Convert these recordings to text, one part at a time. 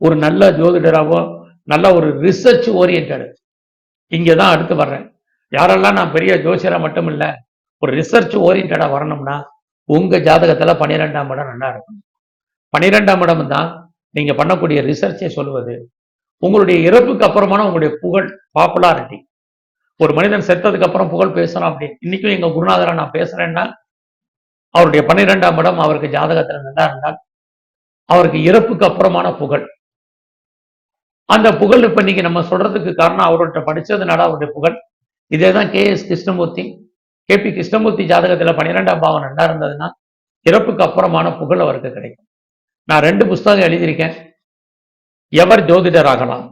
ஒரு நல்ல ஜோதிடராவோ நல்ல ஒரு ரிசர்ச் ஓரியன்டடு இங்கே தான் அடுத்து வர்றேன். யாரெல்லாம் நான் பெரிய ஜோசியரா மட்டும் இல்ல ஒரு ரிசர்ச் ஓரியன்டாக வரணும்னா உங்க ஜாதகத்துல பன்னிரெண்டாம் இடம் நல்லா இருக்கும் பன்னிரெண்டாம் இடம் தான் நீங்க பண்ணக்கூடிய ரிசர்ச்சை சொல்லுவது. உங்களுடைய இறப்புக்கு அப்புறமான உங்களுடைய புகழ் பாப்புலாரிட்டி ஒரு மனிதன் செத்ததுக்கு அப்புறம் புகழ் பேசணும் அப்படின்னு இன்னைக்கும் எங்க குருநாதரை நான் பேசுறேன்னா அவருடைய பன்னிரெண்டாம் இடம் அவருக்கு ஜாதகத்துல நல்லா இருந்தால் அவருக்கு இறப்புக்கு அப்புறமான புகழ். அந்த புகழ் இப்ப இன்னைக்கு நம்ம சொல்றதுக்கு காரணம் அவர்கிட்ட படிச்சதுனால அவருடைய புகழ். இதே தான் K S Krishnamurthy. K P Krishnamurthy ஜாதகத்துல பன்னிரெண்டாம் பாவம் நல்லா இருந்ததுன்னா இறப்புக்கு அப்புறமான புகழ் அவருக்கு கிடைக்கும். நான் ரெண்டு புஸ்தகம் எழுதியிருக்கேன். எவர் ஜோதிடர் ஆகலாம்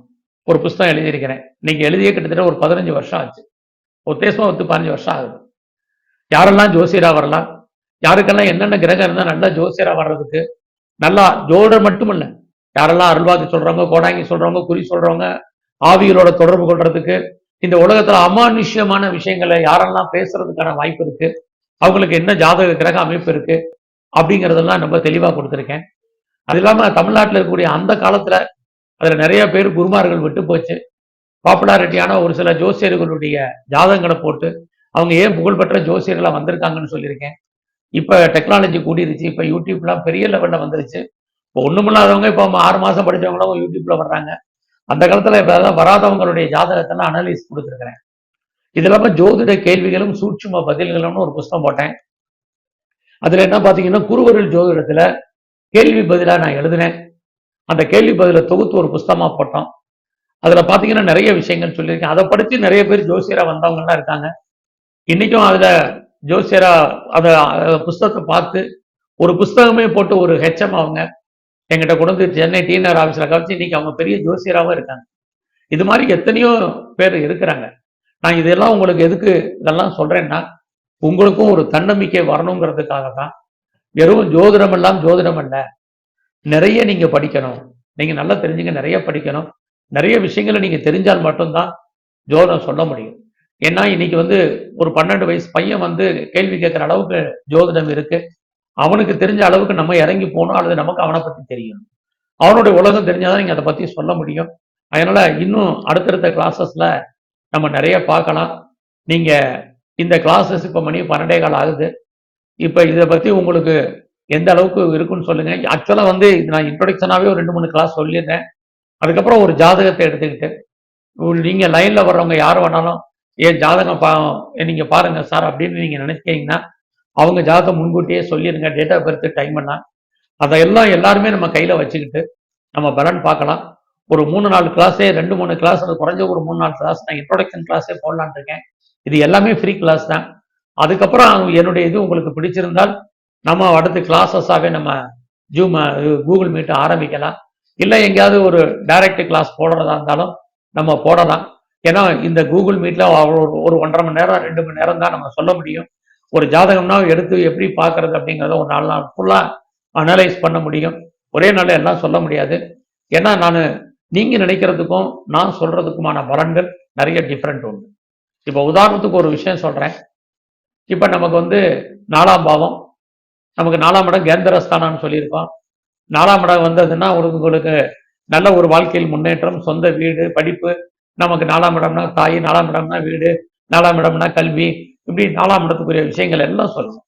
ஒரு புஸ்தகம் எழுதியிருக்கிறேன். நீங்க எழுதிய கிட்டத்தட்ட ஒரு பதினஞ்சு வருஷம் ஆச்சு. உத்தேசமா பத்து பதினஞ்சு வருஷம் ஆகுது. யாரெல்லாம் ஜோசியரா வரலாம்? யாருக்கெல்லாம் என்னென்ன கிரகம் இருந்தால் நல்லா ஜோசியரா வர்றதுக்கு? நல்லா ஜோடர் மட்டும் இல்லை யாரெல்லாம் அருள்வாக்கு சொல்றவங்க கோடாங்கி சொல்றவங்க குறி சொல்றவங்க ஆவிகளோட தொடர்பு கொள்றதுக்கு இந்த உலகத்துல அமானுஷ்யமான விஷயங்களை யாரெல்லாம் பேசுறதுக்கான வாய்ப்பு இருக்கு அவங்களுக்கு என்ன ஜாதக கிரக அமைப்பு இருக்கு அப்படிங்கிறதெல்லாம் ரொம்ப தெளிவா கொடுத்துருக்கேன். அது இல்லாம தமிழ்நாட்டில் இருக்கக்கூடிய அந்த காலத்துல அதுல நிறைய பேர் குருமார்கள் விட்டு போச்சு. பாப்புலாரிட்டியான ஒரு சில ஜோசியர்களுடைய ஜாதகங்களை போட்டு அவங்க ஏன் புகழ்பெற்ற ஜோசியர்களாக வந்திருக்காங்கன்னு சொல்லியிருக்கேன். இப்ப டெக்னாலஜி கூடிருச்சு இப்ப யூடியூப்லாம் பெரிய லெவல்ல வந்துருச்சு. இப்போ ஒண்ணுமில்லாதவங்க இப்போ ஆறு மாசம் படிச்சவங்களும் யூடியூப்ல வர்றாங்க. அந்த காலத்துல இப்ப வராதவங்களுடைய ஜாதகத்தை அனலிஸ் கொடுத்துருக்குறேன். இது இல்லாம ஜோதிட கேள்விகளும் சூட்சும பதில்களும்னு ஒரு புஸ்தகம் போட்டேன். அதுல என்ன பாத்தீங்கன்னா குருவருள் ஜோதிடத்துல கேள்வி பதிலா நான் எழுதினேன். அந்த கேள்வி பதில தொகுத்து ஒரு புஸ்தகமா போட்டோம். அதுல பாத்தீங்கன்னா நிறைய விஷயங்கள் சொல்லியிருக்கேன். அதை படிச்சு நிறைய பேர் ஜோசியரா வந்தவங்கலாம் இருக்காங்க. இன்னைக்கும் அதுல ஜோசியரா அத புஸ்தகத்தை பார்த்து ஒரு புஸ்தகமே போட்டு ஒரு ஹெச்எம் அவங்க எங்கிட்ட கொண்டு வந்து சென்னை டிஎன்ஆர் ஆஃபீஸில் கவனிச்சு இன்னைக்கு அவங்க பெரிய ஜோசியராகவும் இருக்காங்க. இது மாதிரி எத்தனையோ பேர் இருக்கிறாங்க. நான் இதெல்லாம் உங்களுக்கு எதுக்கு இதெல்லாம் சொல்றேன்னா உங்களுக்கும் ஒரு தன்னம்பிக்கை வரணுங்கிறதுக்காக தான் வெறும் ஜோதிடம் எல்லாம் ஜோதிடம் அல்ல. நிறைய நீங்க படிக்கணும். நீங்க நல்லா தெரிஞ்சுங்க நிறைய படிக்கணும். நிறைய விஷயங்களை நீங்க தெரிஞ்சால் மட்டும்தான் ஜோதிடம் சொல்ல முடியும். ஏன்னா இன்னைக்கு வந்து ஒரு பன்னெண்டு வயசு பையன் வந்து கேள்வி கேட்குற அளவுக்கு ஜோதிடம் இருக்கு. அவனுக்கு தெரிஞ்ச அளவுக்கு நம்ம இறங்கி போகணும் அல்லது நமக்கு அவனை பத்தி தெரியும். அவனுடைய உலகம் தெரிஞ்சாதான் நீங்க அதை பத்தி சொல்ல முடியும். அதனால இன்னும் அடுத்தடுத்த கிளாஸஸ்ல நம்ம நிறைய பார்க்கலாம். நீங்க இந்த கிளாஸஸ் இப்போ மணி பன்னெண்டே கால் ஆகுது. இப்போ இதை பத்தி உங்களுக்கு எந்த அளவுக்கு இருக்குன்னு சொல்லுங்க. ஆக்சுவலா வந்து நான் இன்ட்ரொடக்ஷனாகவே ஒரு ரெண்டு மூணு கிளாஸ் சொல்லியிருந்தேன் அதுக்கப்புறம் ஒரு ஜாதகத்தை எடுத்துக்கிட்டு நீங்க லைன்ல வர்றவங்க யார் வேணாலும் ஏன் ஜாதகம் பா நீங்க பாருங்க சார் அப்படின்னு நீங்க நினைச்சீங்கன்னா அவங்க ஜாதகம் முன்கூட்டியே சொல்லிடுங்க டேட் ஆஃப் பர்த் டைம் எல்லாம் அதையெல்லாம் எல்லாருமே நம்ம கையில் வச்சுக்கிட்டு நம்ம பலன் பார்க்கலாம். ஒரு மூணு நாலு கிளாஸே ரெண்டு மூணு கிளாஸ் குறைஞ்ச ஒரு மூணு நாலு கிளாஸ் நான் இன்ட்ரொடக்ஷன் கிளாஸே போடலான் இருக்கேன். இது எல்லாமே ஃப்ரீ கிளாஸ் தான். அதுக்கப்புறம் என்னுடைய இது உங்களுக்கு பிடிச்சிருந்தால் நம்ம அடுத்து கிளாஸஸாகவே நம்ம ஜூம் கூகுள் மீட் ஆரம்பிக்கலாம். இல்லை எங்கேயாவது ஒரு டைரக்ட் கிளாஸ் போடுறதா இருந்தாலும் நம்ம போடலாம். ஏன்னா இந்த கூகுள் மீட்டில் ஒரு ஒன்றரை மணி நேரம் ரெண்டு மணி நேரம் தான் நம்ம சொல்ல முடியும். ஒரு ஜாதகம்னா எடுத்து எப்படி பார்க்கறது அப்படிங்கிறத ஒரு நாலு நாள் ஃபுல்லாக அனலைஸ் பண்ண முடியும். ஒரே நாள் எல்லாம் சொல்ல முடியாது. ஏன்னா நான் நீங்க நினைக்கிறதுக்கும் நான் சொல்றதுக்குமான பலன்கள் நிறைய டிஃப்ரெண்ட் உண்டு. இப்போ உதாரணத்துக்கு ஒரு விஷயம் சொல்றேன். இப்போ நமக்கு வந்து நாலாம் பாவம். நமக்கு நாலாம் இடம் கேந்திரஸ்தானான்னு சொல்லியிருக்கோம். நாலாம் இடம் வந்ததுன்னா உங்களுக்கு நல்ல ஒரு வாழ்க்கையில் முன்னேற்றம் சொந்த வீடு படிப்பு. நமக்கு நாலாம் இடம்னா தாய் நாலாம் இடம்னா வீடு நாலாம் இடம்னா கல்வி இப்படி நாலாம் இடத்துக்குரிய விஷயங்கள் எல்லாம் சொல்லணும்.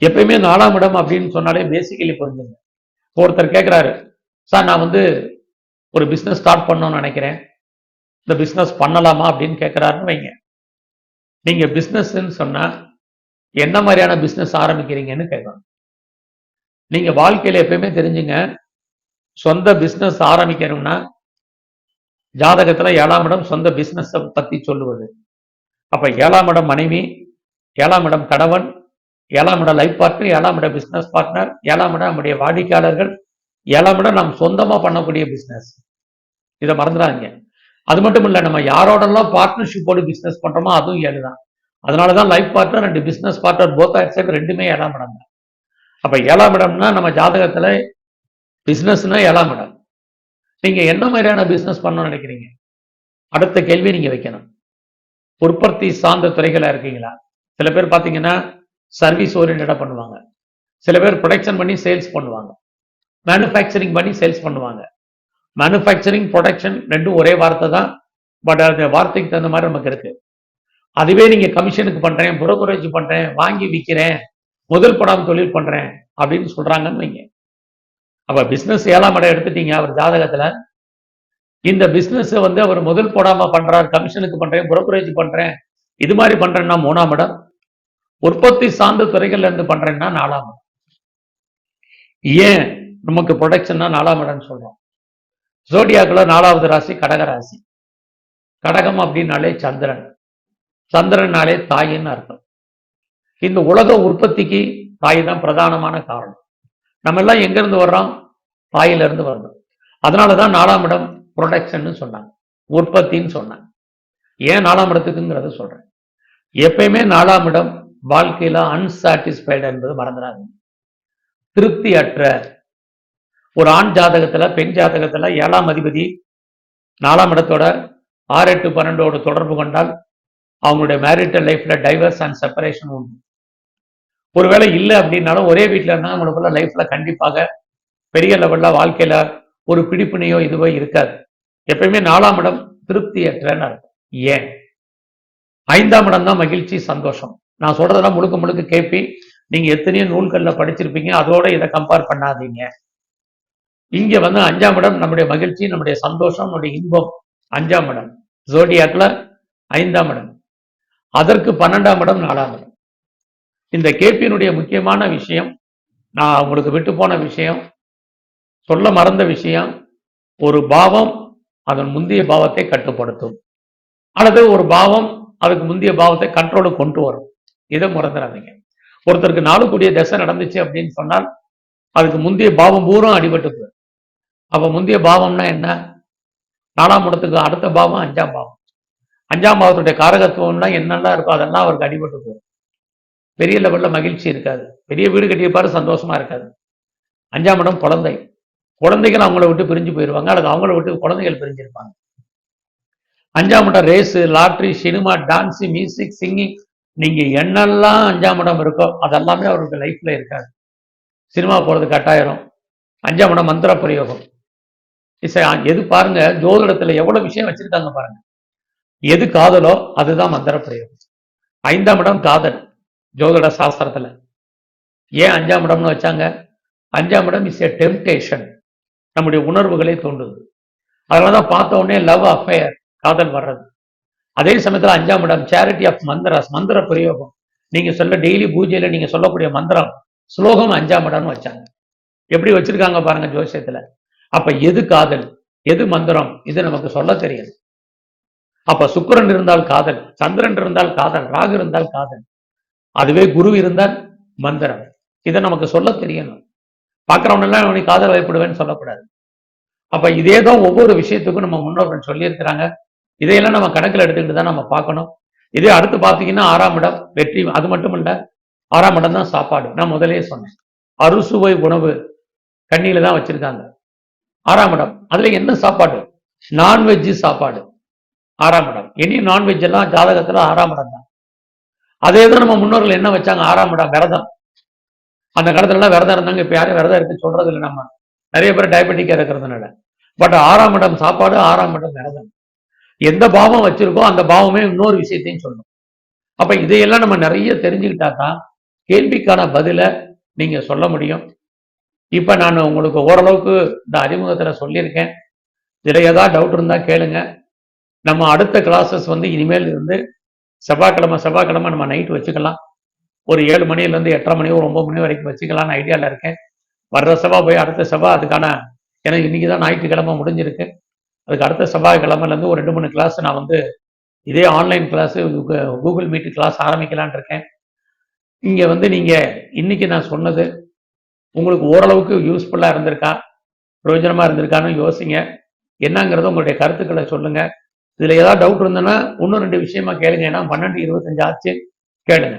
எப்பயுமே நாலாம் இடம் அப்படின்னு சொன்னாலே பேசிக்கலி புரிஞ்சுங்க. ஒருத்தர் கேட்குறாரு சார் நான் வந்து ஒரு பிஸ்னஸ் ஸ்டார்ட் பண்ணணும்னு நினைக்கிறேன். இந்த பிஸ்னஸ் பண்ணலாமா? அப்படின்னு கேட்குறாருன்னு வைங்க. நீங்க பிஸ்னஸ்ன்னு சொன்னா என்ன மாதிரியான பிஸ்னஸ் ஆரம்பிக்கிறீங்கன்னு கேட்கணும் நீங்க வாழ்க்கையில எப்பயுமே தெரிஞ்சுங்க சொந்த பிஸ்னஸ் ஆரம்பிக்கணும்னா ஜாதகத்துல ஏழாம் இடம் சொந்த பிஸ்னஸை பத்தி சொல்லுவது. அப்ப ஏழாம் இடம் மனைவி ஏழாம் இடம் கணவன் ஏழாம் இடம் லைஃப் பார்ட்னர் ஏழாம் இடம் பிசினஸ் பார்ட்னர் ஏழாம் இடம் நம்முடைய வாடிக்கையாளர்கள் ஏழாம் இடம் நாம் சொந்தமா பண்ணக்கூடிய பிசினஸ் இதை மறந்துடாங்க அது மட்டும் இல்லை நம்ம யாரோடலாம் பார்ட்னர்ஷிப்போடு பிஸ்னஸ் பண்றோமோ அதுவும் ஏழு தான் அதனாலதான் life partner and business partner both side ரெண்டுமே ஏழாம் இடம் தான். அப்ப ஏழாம் இடம்னா நம்ம ஜாதகத்துல பிசினஸ்னா ஏழாம் இடம். நீங்க என்ன மாதிரியான பிஸ்னஸ் பண்ணணும்னு நினைக்கிறீங்க? அடுத்த கேள்வி நீங்க வைக்கணும். உற்பத்தி சார்ந்த துறைகளா இருக்கீங்களா? சில பேர் பார்த்தீங்கன்னா சர்வீஸ் ஓரியன்டா பண்ணுவாங்க. சில பேர் ப்ரொடக்ஷன் பண்ணி சேல்ஸ் பண்ணுவாங்க. மேனுஃபேக்சரிங் பண்ணி சேல்ஸ் பண்ணுவாங்க. மேனுஃபேக்சரிங் ப்ரொடக்ஷன் ரெண்டும் ஒரே வார்த்தை தான். பட் அந்த வார்த்தைக்கு தகுந்த மாதிரி நமக்கு இருக்கு. அதுவே நீங்க கமிஷனுக்கு பண்றேன் புரோக்கரேஜ் பண்றேன் வாங்கி விற்கிறேன் முதல் படாம தொழில் பண்றேன் அப்படின்னு சொல்றாங்கன்னு வைங்க. அப்ப பிசினஸ் ஏழாம் இடம் எடுத்துட்டீங்க அவர் ஜாதகத்துல. இந்த பிஸ்னஸை வந்து அவர் முதல் போடாம பண்றார் கமிஷனுக்கு பண்றேன் புரோக்கரேஜ் பண்றேன். இது மாதிரி பண்றேன்னா மூணாம் இடம். உற்பத்தி சார்ந்த துறைகள்ல இருந்து பண்றேன்னா நாலாம் இடம். ஏன் நமக்கு ப்ரொடக்ஷன்னா நாலாம் இடம்னு சொல்றோம். ஜோடியாக்குள்ள நாலாவது ராசி கடக ராசி. கடகம் அப்படின்னாலே சந்திரன். சந்திரனாலே தாயின்னு அர்த்தம். இந்த உலக உற்பத்திக்கு தாய் தான் பிரதானமான காரணம். நம்ம எல்லாம் எங்க இருந்து வர்றோம்? தாயில இருந்து வரணும் அதனாலதான் நாலாம் இடம் ப்ரொடக்ஷன்னு சொன்னாங்க. உற்பத்தின்னு சொன்னாங்க. ஏன் நாலாம் இடத்துக்குங்கிறத சொல்றேன். எப்பயுமே நாலாம் இடம் வாழ்க்கையில அன்சாட்டிஸ்ஃபைடு என்பது மறந்துடாது திருப்தி அற்ற ஒரு ஆண் ஜாதகத்துல பெண் ஜாதகத்துல ஏழாம் அதிபதி நாலாம் இடத்தோட ஆறு எட்டு பன்னெண்டோட தொடர்பு கொண்டால் அவங்களுடைய மேரிட்டல் லைஃப்பில் டைவர்ஸ் அண்ட் செப்பரேஷன் உண்டு. ஒருவேளை இல்லை அப்படின்னாலும் ஒரே வீட்டில் இருந்தால் அவங்களுக்குள்ள லைஃப்ல கண்டிப்பாக பெரிய லெவல்ல வாழ்க்கையில ஒரு பிடிப்பினையோ இதுவோ இருக்காது. எப்பயுமே நாலாம் இடம் திருப்தியற்றன்னு அர்த்தம் ஏன்? ஐந்தாம் இடம் தான் மகிழ்ச்சி சந்தோஷம். நான் சொல்றதெல்லாம் முழுக்க முழுக்க கேட்பி நீங்க எத்தனையோ நூல்கள்ல படிச்சிருப்பீங்க அதோட இதை கம்பேர் பண்ணாதீங்க. இங்க வந்து அஞ்சாம் இடம் நம்முடைய மகிழ்ச்சி நம்முடைய சந்தோஷம் நம்முடைய இன்பம். அஞ்சாம் இடம். ஜோடியாக்ல ஐந்தாம் இடம். அதற்கு பன்னெண்டாம் இடம் நாலாம் இடம். இந்த கேபியினுடைய முக்கியமான விஷயம் நான் உங்களுக்கு விட்டு போன விஷயம் சொல்ல மறந்த விஷயம் ஒரு பாவம் அதன் முந்தைய பாவத்தை கட்டுப்படுத்தும். அல்லது ஒரு பாவம் அதுக்கு முந்தைய பாவத்தை கண்ட்ரோலுக்கு கொண்டு வரும். இதை மறந்துடாதீங்க. ஒருத்தருக்கு நாலு கூடிய தசை நடந்துச்சு அப்படின்னு சொன்னால் அதுக்கு முந்தைய பாவம் பூரா அடிபட்டு போயிடும். அப்ப முந்தைய பாவம்னா என்ன? நாலாம் இடத்துக்கு அடுத்த பாவம் அஞ்சாம் பாவம். அஞ்சாம் பாவத்துடைய காரகத்துவம்னா என்னெல்லாம் இருக்கோ அதெல்லாம் அவருக்கு அடிபட்டு போயிடும். பெரிய லெவலில் மகிழ்ச்சி இருக்காது. பெரிய வீடு கட்டியிருப்பாரு சந்தோஷமா இருக்காது. அஞ்சாம் இடம் குழந்தை. குழந்தைகள் அவங்கள விட்டு பிரிஞ்சு போயிடுவாங்க அல்லது அவங்கள விட்டு குழந்தைகள் பிரிஞ்சிருப்பாங்க. அஞ்சாம் இடம் race lottery cinema dance music singing நீங்க என்னெல்லாம் அஞ்சாம் இடம் இருக்கோ அதெல்லாமே அவருக்கு லைஃப்ல இருக்காது. சினிமா போறது கட்டாயிரம் அஞ்சாம் இடம் மந்திர பிரயோகம். இசை எது பாருங்க ஜோதிடத்துல எவ்வளவு விஷயம் வச்சிருக்காங்க பாருங்க. எது காதலோ அதுதான் மந்திர பிரயோகம். ஐந்தாம் இடம் காதல் ஜோதிட சாஸ்திரத்துல. ஏன் அஞ்சாம் இடம்னு வச்சாங்க? அஞ்சாம் இடம் இஸ் எ டெம்டேஷன் நம்முடைய உணர்வுகளை தோன்றுது. அதனாலதான் பார்த்த உடனே லவ் அஃபேர் காதல் வர்றது. அதே சமயத்துல அஞ்சாம் இடம் சேரிட்டி ஆஃப் மந்திராஸ் மந்திர பிரயோகம். நீங்க சொல்ல டெய்லி பூஜையில நீங்க சொல்லக்கூடிய மந்திரம் ஸ்லோகம் அஞ்சாம் இடம்னு வச்சாங்க. எப்படி வச்சிருக்காங்க பாருங்க ஜோசியத்துல. அப்ப எது காதல் எது மந்திரம் இது நமக்கு சொல்ல தெரியாது. அப்ப சுக்கிரன் இருந்தால் காதல் சந்திரன் இருந்தால் காதல் ராகு இருந்தால் காதல். அதுவே குரு இருந்தால் மந்திரம். இதை நமக்கு சொல்ல தெரியணும். பார்க்குறவனெல்லாம் எல்லாம் காதல் வயப்படுவேன்னு சொல்லக்கூடாது. அப்ப இதே தான் ஒவ்வொரு விஷயத்துக்கும் நம்ம முன்னோர்கள் சொல்லியிருக்கிறாங்க. இதையெல்லாம் நம்ம கணக்கில் எடுத்துக்கிட்டு தான் நம்ம பார்க்கணும். இதே அடுத்து பார்த்தீங்கன்னா ஆறாம் இடம் வெற்றி அது மட்டும் இல்ல ஆறாம் இடம் தான் சாப்பாடு. நான் முதலே சொன்னேன். அறுசுவை உணவு கண்ணியில தான் வச்சிருக்காங்க. ஆறாம் இடம். அதுல என்ன சாப்பாடு? நான்வெஜ்ஜு சாப்பாடு. ஆறாம் இடம். இனி நான்வெஜ் எல்லாம் ஜாதகத்துல ஆறாம் இடம் தான். அதே தான் நம்ம முன்னோர்கள் என்ன வச்சாங்க? ஆறாம் இடம் விரதம். அந்த காலத்துலலாம் விரதம் இருந்தாங்க இப்போ யாரும் விரதம் இருக்கு சொல்றது இல்லை நம்ம. நிறைய பேர் டயபெட்டிக்காக இருக்கிறதுனால. பட் ஆறாம் இடம் சாப்பாடு ஆறாம் இடம் விரதம். எந்த பாவம் வச்சிருக்கோ அந்த பாவமே இன்னொரு விஷயத்தையும் சொல்லணும் அப்ப இதையெல்லாம் நம்ம நிறைய தெரிஞ்சுக்கிட்டா தான் கேள்விக்கான பதில நீங்க சொல்ல முடியும். இப்ப நான் உங்களுக்கு ஓரளவுக்கு இந்த அறிமுகத்துல சொல்லியிருக்கேன். இதில் ஏதாவது டவுட் இருந்தா கேளுங்க. நம்ம அடுத்த கிளாஸஸ் வந்து இனிமேல் இருந்து செவ்வாய்க்கிழமை செவ்வாய்க்கிழமை நம்ம நைட் வச்சுக்கலாம். ஒரு ஏழு மணிலேருந்து எட்டரை மணி ஒரு ஒம்பது மணி வரைக்கும் வச்சுக்கலாம்னு ஐடியாவில் இருக்கேன். வர்ற செவ்வாய் போய் அடுத்த செவ்வாய் அதுக்கான ஏன்னா இன்றைக்கி தான் ஞாயிற்றுக்கிழமை முடிஞ்சிருக்கு. அதுக்கு அடுத்த செவ்வாய் கிழமைலேருந்து ஒரு ரெண்டு மூணு கிளாஸ் நான் வந்து இதே online class Google Meet class ஆரம்பிக்கலான் இருக்கேன். இங்கே வந்து நீங்கள் இன்றைக்கி நான் சொன்னது உங்களுக்கு ஓரளவுக்கு யூஸ்ஃபுல்லாக இருந்திருக்கா? பிரயோஜனமாக இருந்திருக்கான்னு யோசிங்க. என்னங்கிறத உங்களுடைய கருத்துக்களை சொல்லுங்கள் இதில் ஏதாவது டவுட் இருந்ததுன்னா இன்னும் ரெண்டு விஷயமா கேளுங்க. ஏன்னா பன்னெண்டு இருபத்தஞ்சு ஆச்சு. கேளுங்க.